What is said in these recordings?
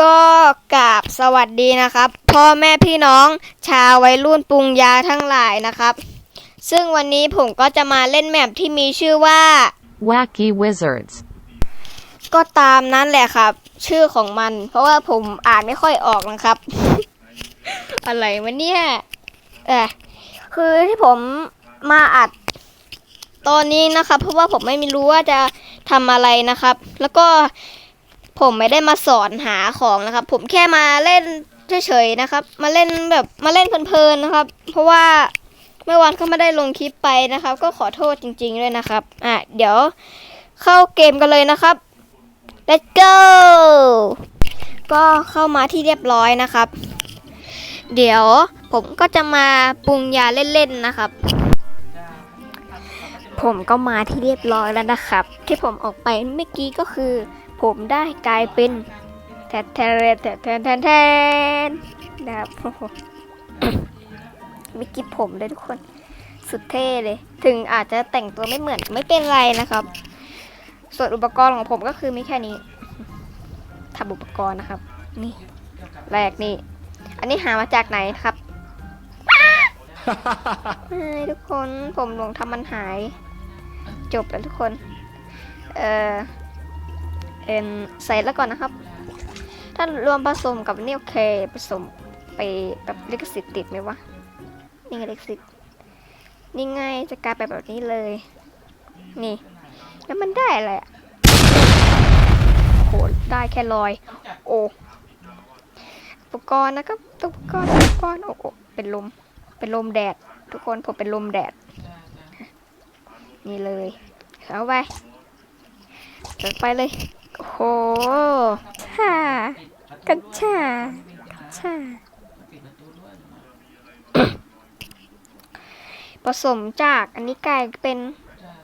ก็กราบสวัสดีนะครับ พ่อแม่พี่น้องชาววัยรุ่นปรุงยาทั้งหลายนะครับ ซึ่งวันนี้ผมก็จะมาเล่นแมปที่มีชื่อว่า Wacky Wizards. ก็ตามนั้นแหละครับ ชื่อของมัน เพราะว่าผมอ่านไม่ค่อยออกนะครับ อะไรวะเนี่ยเออคือที่ผมมาอัดตอนนี้นะครับ เพราะว่าผมไม่รู้ว่าจะทำอะไรนะครับ แล้วก็ ผมไม่ได้มาสอนหาของนะครับ ผมแค่มาเล่นเฉยๆนะครับ มาเล่นแบบมาเล่นเพลินๆนะครับ เพราะว่าเมื่อวานเขาไม่ได้ลงคลิปไปนะครับ ก็ขอโทษจริง ๆ ด้วยนะครับ อะเดี๋ยวเข้าเกมกันเลยนะครับ let's go ก็เข้ามาที่เรียบร้อยนะครับ เดี๋ยวผมก็จะมาปรุงยาเล่นๆนะครับ ผมก็มาที่เรียบร้อยแล้วนะครับ ที่ผมออกไปเมื่อกี้ก็คือ ผมได้กลายเป็นแทนแทนแทนแทนแทนแทนนะครับมีกิบผมเลยทุกคนสุดเท่เลย ถึงอาจจะแต่งตัวไม่เหมือนไม่เป็นไรนะครับ ส่วนอุปกรณ์ของผมก็คือมีแค่นี้ทำอุปกรณ์นะครับ นี่ แรกนี่ อันนี้หามาจากไหนครับเฮ้ยทุกคนผมหลงทำมันหาย จบแล้วทุกคน เออ เอ็นใส่แล้วก่อนนะครับ ถ้ารวมผสมกับนี่โอเคผสมไปแบบลิขสิทธิ์ติดไหมวะ นี่ไงลิขสิทธิ์นี่ไงจะกลายเป็นแบบนี้เลย นี่ แล้วมันได้อะไรอะโหได้แค่ลอย โอ้อุปกรณ์นะครับอุปกรณ์อุปกรณ์โอ้โหเป็นลม เป็นลมแดด ทุกคนผมเป็นลมแดด นี่เลย เอาไปเดินไปเลย โหค่ะกัญชากัญชาผสมจากอันนี้กลายเป็น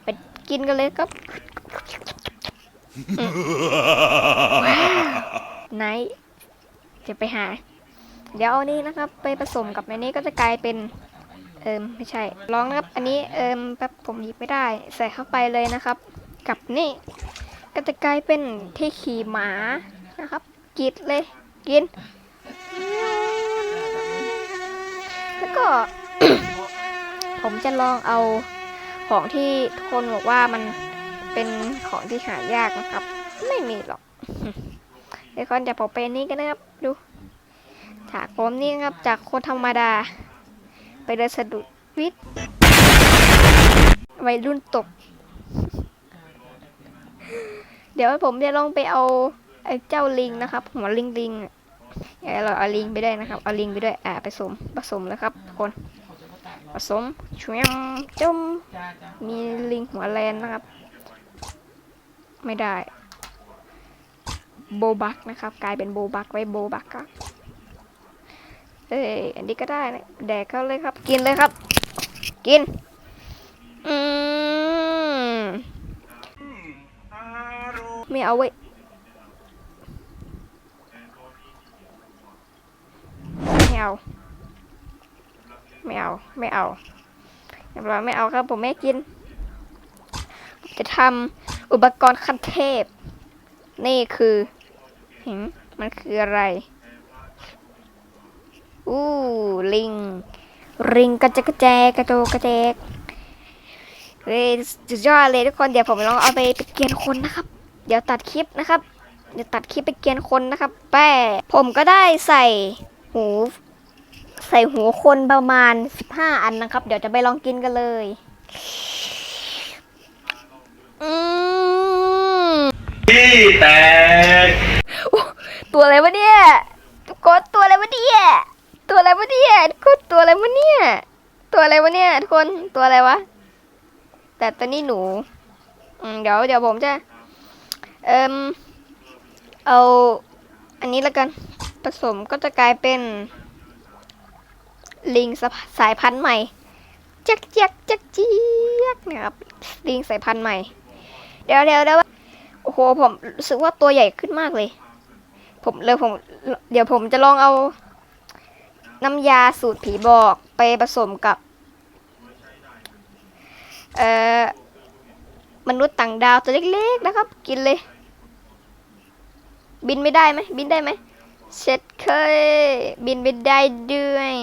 เป็นกินกันเลยครับอืมว้าวไนจะไปหา เดี๋ยวเอานี้นะครับ ไปผสมกับอันนี้ก็จะกลายเป็นเอิมไม่ใช่ลองนะครับ อันนี้เอิมแป๊บผมหยิบไม่ได้ ใส่เข้าไปเลยนะครับ กับนี่ ก็จะกลายเป็นที่ขี่หมานะครับ กินเลย กิน แล้วก็ ผมจะลองเอาของที่ทุกคนบอกว่ามันเป็นของที่หายากนะครับ ไม่มีหรอกเดี๋ยวก่อนจะผมเป็นนี่กันนะครับ ดู จากผมนี่นะครับ จากคนธรรมดา ไปเดินสะดุดวิทย์วัยรุ่นตก เดี๋ยวผมจะลงไปเอาไอ้เจ้าลิงนะครับหัวลิงลิงอะอย่าเราเอาลิงไปด้วยนะครับเอาลิงไปด้วยอ่าผสมผสมแล้วครับทุกคนผสมช่วยจมมีลิงหัวแลนนะครับ ไม่ได้ โบบักนะครับ กลายเป็นโบบักไว้โบบักครับเอ้ยอันนี้ก็ได้นะแดกเข้าเลยครับ กินเลยครับ กิน อืม ไม่เอาไว้ยไม่เอา ไม่เอา ไม่เอาเรียบร้อยไม่เอาครับผมไม่กิน จะทำอุปกรณ์ขั้นเทพ นี่คือหิงมันคืออะไร อู้ ลิงริงกระจกระแจกระโจกระแจกเฮ้ยสุดยอดเลยทุกคนเดี๋ยวผมลองเอาไปไปเกณฑ์คนนะครับ เดี๋ยวตัดคลิปนะครับ เดี๋ยวตัดคลิปไปเกณฑ์คนนะครับ แป้ผมก็ได้ใส่หู ใส่หูคนประมาณ 15 อันนะครับ เดี๋ยวจะไปลองกินกันเลย อืมที่แตกตัวอะไรวะเนี่ยทุกคนตัวอะไรวะเนี่ย ตัวอะไรวะเนี่ยทุกคนตัวอะไรวะเนี่ย ตัวอะไรวะเนี่ยทุกคนตัวอะไรวะ แต่ตัวนี้หนู อืมเดี๋ยวเดี๋ยวผมจะ เอิมเอาอันนี้แล้วกันผสมก็จะกลายเป็น ลิงสสายพันธุ์ใหม่จักเจักจักเจียกนะครับลิงสายพันธุ์ใหม่ เดี๋ยวเดี๋ยวเดี๋ยวโอ้โหผมรู้สึกว่าตัวใหญ่ขึ้นมากเลย ผมเลยผมเดี๋ยวผมจะลองเอา น้ำยาสูตรผีบอกไปผสมกับ เอ่อมนุษย์ต่างดาวตัวเล็กๆนะครับ กินเลย บินไม่ได้ไหมบินได้ไหมเช็ดเคยบินไปได้ด้วย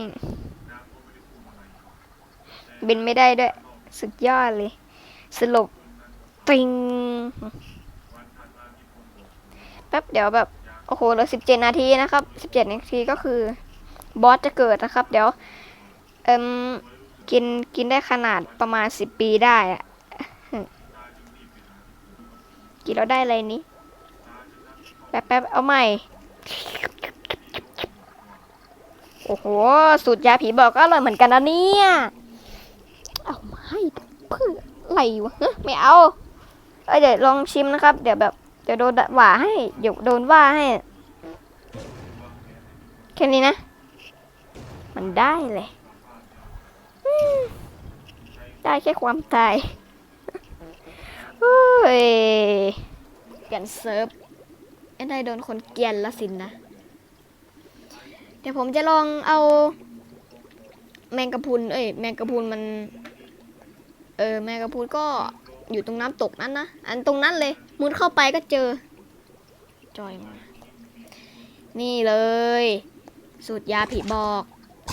บินไม่ได้ด้วย สุดยอดเลย สลบติงแป๊บเดี๋ยวแบบโอ้โหเหลือสิบเจ็ดนาทีนะครับสิบเจ็ดนาทีก็คือบอสจะเกิดนะครับ เดี๋ยวเอิมกินกินได้ขนาดประมาณสิบปีได้อะกินแล้วได้อะไรนี้ แป๊บแป๊บเอาใหม่ โอ้โห สูตรยาผีบอกก็อร่อยเหมือนกันนะเนี่ย เอาไมาให้เพื่ออะไรวะไม่เอาเเดี๋ยวลองชิมนะครับ เดี๋ยวแบบเดี๋ยวโดนว่าให้เดี๋ยวโดนว่าให้ แค่นี้นะ มันได้เลย ได้แค่ความตายเฮ้ยเปลี่ยนเซิร์ฟ ไอ้ได้โดนคนเกลียนละสินนะ เดี๋ยวผมจะลองเอา แมงกะพุน เอ้ย แมงกะพุนมัน เออ แมงกะพุนก็อยู่ตรงน้ำตกนั้นนะ อันตรงนั้นเลย มุดเข้าไปก็เจอ จอยมา นี่เลย สูตรยาผีบอก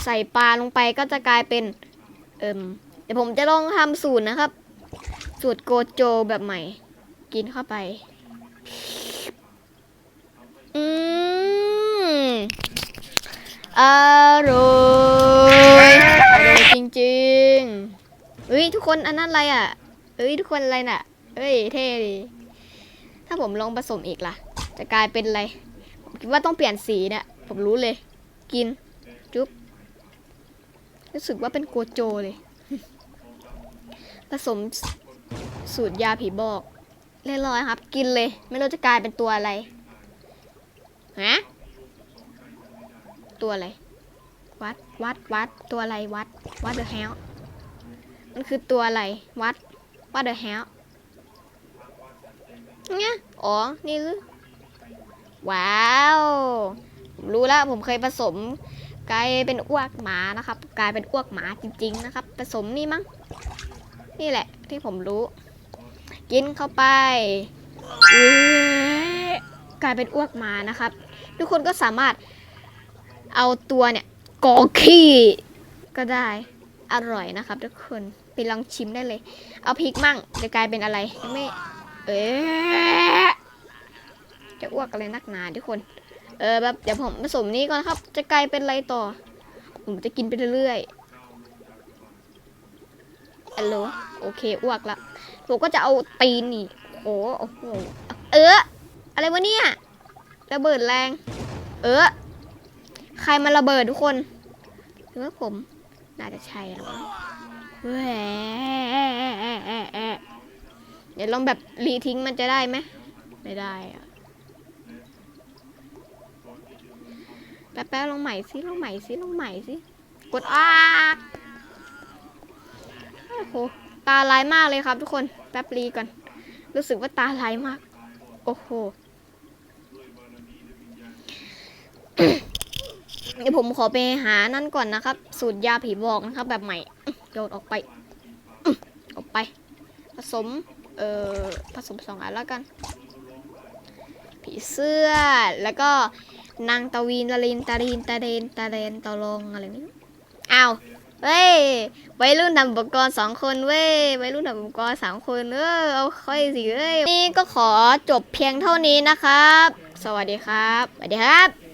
ใส่ปลาลงไปก็จะกลายเป็น เอิมเดี๋ยวผมจะลองทำสูตรนะครับ สูตรโกโจแบบใหม่ กินเข้าไป อืม อร่อยอร่อยจริงๆเฮ้ยทุกคนอันนั้นอะไรอะเอ้ยทุกคนอะไรน่ะเอ้ยเท่ดีถ้าผมลองผสมอีกล่ะ จะกลายเป็นอะไร ผมคิดว่าต้องเปลี่ยนสีนี่ยผมรู้เลย กิน จุ๊บ รู้สึกว่าเป็นโกโจเลย ผสมสูตรยาผีบอก เรียบร้อยครับ กินเลย ไม่รู้จะกลายเป็นตัวอะไร ฮะ ตัวอะไร วัด วัด วัด ตัวอะไร วัด วัดเดอะแฮลมันคือตัวอะไร วัด วัดเดอะแฮลเนี่ยอ๋อ นี่คือ ว้าวผมรู้แล้ว ผมเคยผสม กลายเป็นอ้วกหมานะครับ กลายเป็นอ้วกหมาจริง ๆ นะครับ ผสมนี่มั้ง นี่แหละ ที่ผมรู้ กินเข้าไปกลายเป็นอ้วกหมานะครับ ทุกคนก็สามารถ เอาตัวเนี่ยกอขี้ก็ได้อร่อยนะครับทุกคนไปลองชิมได้เลย เอาพริกมั่งจะกลายเป็นอะไรไม่เอ๊จะอ้วกอะไรนักหนาทุกคน เออแบบเดี๋ยวผมผสมนี้ก่อนครับ จะกลายเป็นอะไรต่อ ผมจะกินไปเรื่อยๆฮัลโหลโอเคอ้วกละผมก็จะเอาตีนนี่โอ้โอ้โหเออ อะไรวะเนี่ยระเบิดแรง เออ ใครมาระเบิดทุกคนหรือว่าผม น่าจะใช่แล้วมั้งแหวะเดี๋ยวลองแบบรีทิ้งมันจะได้ไหมไม่ได้อะแป๊บๆลองใหม่สิลองใหม่สิลองใหม่สิกดอ้าโอ้โหตาลายมากเลยครับทุกคนแป๊บรีก่อน รู้สึกว่าตาลายมาก โอ้โห เดี๋ยวผมขอไปหานั่นก่อนนะครับ สูตรยาผีบอกนะครับ แบบใหม่โยนออกไปออออกไป ผสม เอ่อ ผสมสองอันแล้วกัน ผีเสื้อ แล้วก็นางตะวีนตะลินตะลินตะเดนตะเดนตะลงอะไรนี่อ้าวเว้ยวัยรุ่นทำอุปกรณ์สองคนเว้ยวัยรุ่นทำอุปกรณ์สามคนเออเอาค่อยสิเว้ยนี่ก็ขอจบเพียงเท่านี้นะครับ สวัสดีครับสวัสดีครับ